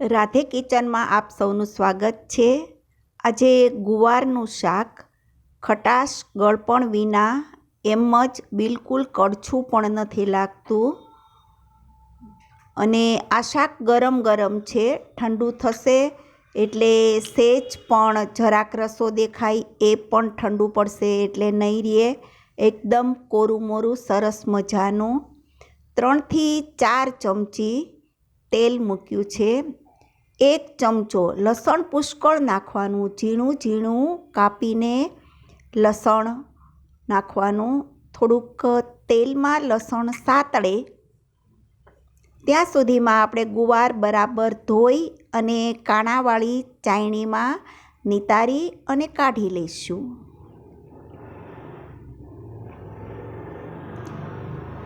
રાધે કિચનમાં આપ સૌનું સ્વાગત છે. આજે ગુવારનું શાક, ખટાશ, ગળપણ વિના એમ જ બિલકુલ કડછું પણ નથી લાગતું. અને આ શાક ગરમ ગરમ છે, ઠંડુ થશે એટલે સેજ પણ જરાક રસો દેખાય, એ પણ ઠંડુ પડશે એટલે નહીં રહે એકદમ કોરું મોરું સરસ મજાનું. ત્રણથી ચાર ચમચી તેલ મૂક્યું છે. એક ચમચો લસણ પુષ્કળ નાખવાનું, ઝીણું ઝીણું કાપીને લસણ નાખવાનું. થોડુંક તેલમાં લસણ સાતળે ત્યાં સુધીમાં આપણે ગુવાર બરાબર ધોઈ અને કાણાવાળી ચાયણીમાં નિતારી અને કાઢી લઈશું.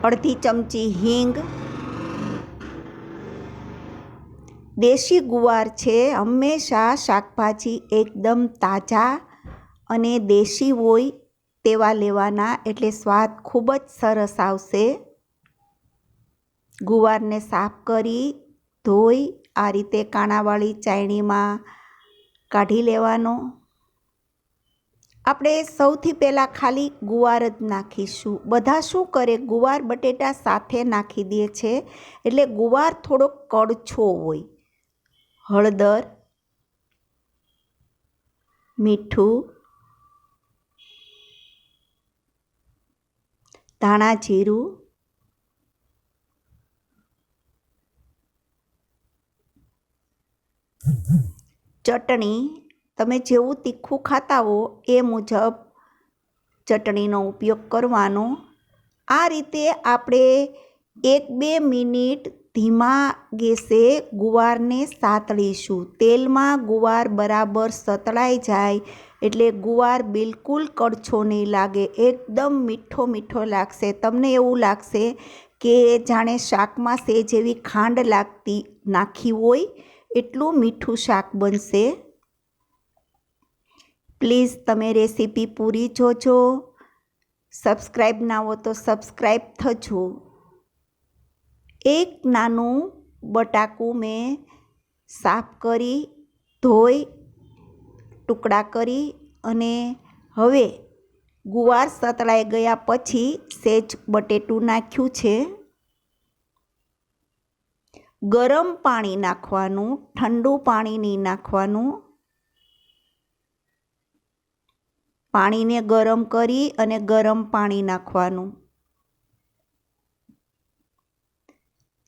અડધી ચમચી હિંગ દેશી ગુવાર છે. હંમેશા શાકભાજી એકદમ તાજા અને દેશી હોય તેવા લેવાના. એટલે સ્વાદ ખૂબ જ સરસ આવશે. ગુવારને સાફ કરી ધોઈ આ રીતે કાણાવાળી ચાયણીમાં કાઢી લેવાનો. આપણે સૌથી પહેલાં ખાલી ગુવાર જ નાખીશું. બધા શું કરે? ગુવાર બટેટા સાથે નાખી દે છે. એટલે ગુવાર થોડો કડછો હોય. હળદર, મીઠું, ધાણા જીરું, ચટણી. તમે જેવું તીખું ખાતા હો એ મુજબ ચટણીનો ઉપયોગ કરવાનો. આ રીતે આપણે એક બે મિનિટ ધીમા ગેસે ગુવારને સાતળીશું. તેલમાં ગુવાર બરાબર સતળાઈ જાય એટલે ગુવાર બિલકુલ કડછો નહીં લાગે. એકદમ મીઠો મીઠો લાગશે. તમને એવું લાગશે કે જાણે શાકમાં સે જેવી ખાંડ લાગતી નાખી હોય એટલું મીઠું શાક બનશે. પ્લીઝ તમે રેસીપી પૂરી જોજો. સબસ્ક્રાઈબ ના હો તો સબસ્ક્રાઈબ થજો. એક નાનું બટાકું મેં સાફ કરી, ધોઈ, ટુકડા કરી અને હવે ગુવાર સતળાઈ ગયા પછી સેજ બટેટું નાખ્યું છે. ગરમ પાણી નાખવાનું, ઠંડુ પાણી નહીં નાખવાનું. પાણીને ગરમ કરી અને ગરમ પાણી નાખવાનું.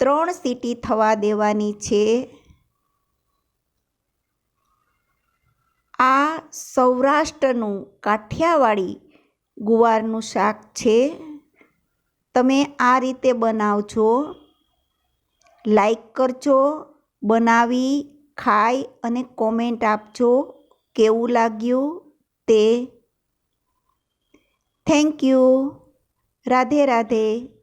ત્રણ સીટી થવા દેવાની છે. આ સૌરાષ્ટ્રનું કાઠિયાવાડી ગુવારનું શાક છે. તમે આ રીતે બનાવજો. લાઈક કરજો, બનાવી, ખાઈ અને કોમેન્ટ આપજો કેવું લાગ્યું તે. Thank you. રાધે રાધે.